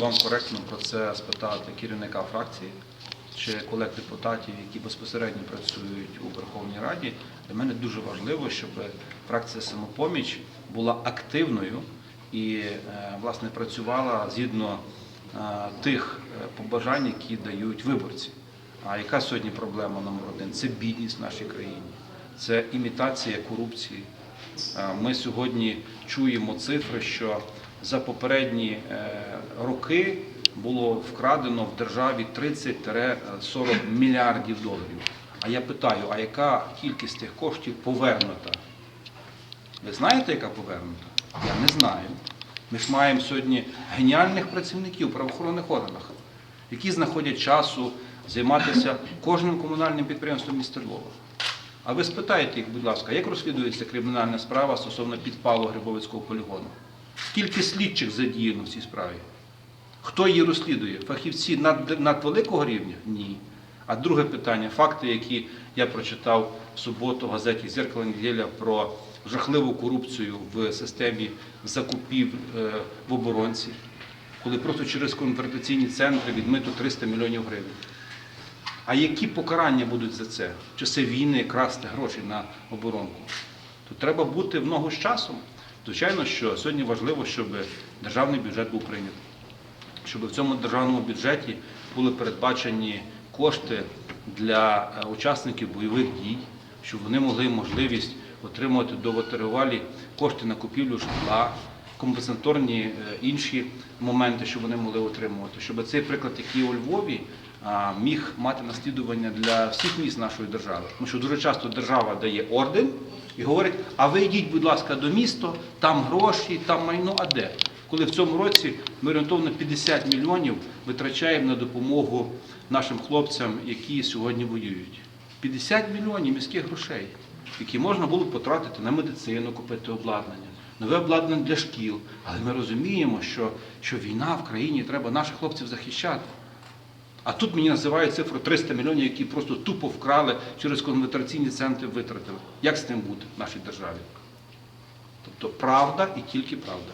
Вам коректно про це спитати керівника фракції чи колег депутатів, які безпосередньо працюють у Верховній Раді. Для мене дуже важливо, щоб фракція самопоміч була активною і е, власне працювала згідно е, тих е, побажань, які дають виборці. А яка сьогодні проблема номер один? Це бідність в нашій країні, це імітація корупції. Е, Ми сьогодні чуємо цифри, що за попередні е, роки було вкрадено в державі 30-40 мільярдів доларів. А я питаю, а яка кількість тих коштів повернута? Ви знаєте, яка повернута? Я не знаю. Ми ж маємо сьогодні геніальних працівників в правоохоронних органах, які знаходять часу займатися кожним комунальним підприємством міста Львова. А ви спитаєте їх, будь ласка, як розслідується кримінальна справа стосовно підпалу Грибовицького полігону? Скільки слідчих задіяно в цій справі? Хто її розслідує? Фахівці над, надвеликого рівня? Ні. А друге питання факти, які я прочитав в суботу в газеті Зеркало неділя про жахливу корупцію в системі закупів е, в оборонці, коли просто через конвертаційні центри відмито 300 мільйонів гривень. А які покарання будуть за це? В часи війни красти гроші на оборонку? То треба бути в ногу з часом. Звичайно, що сьогодні важливо, щоб державний бюджет був прийнятий, щоб в цьому державному бюджеті були передбачені кошти для е, учасників бойових дій, щоб вони могли можливість отримувати довготривалі кошти на купівлю житла, компенсаторні е, інші моменти, щоб вони могли отримувати, щоб цей приклад, який у Львові, міг мати наслідування для всіх міст нашої держави. Тому що дуже часто держава дає орден і говорить, а ви йдіть, будь ласка, до міста, там гроші, там майно, а де? Коли в цьому році ми орієнтовно 50 мільйонів витрачаємо на допомогу нашим хлопцям, які сьогодні воюють. 50 мільйонів міських грошей, які можна було потратити на медицину, купити обладнання, нове обладнання для шкіл. Але ми розуміємо, що, що війна в країні треба наших хлопців захищати. А тут мені називають цифру 300 мільйонів, які просто тупо вкрали через конвертаційні центри витратили. Як з ним бути в нашій державі? Тобто правда і тільки правда.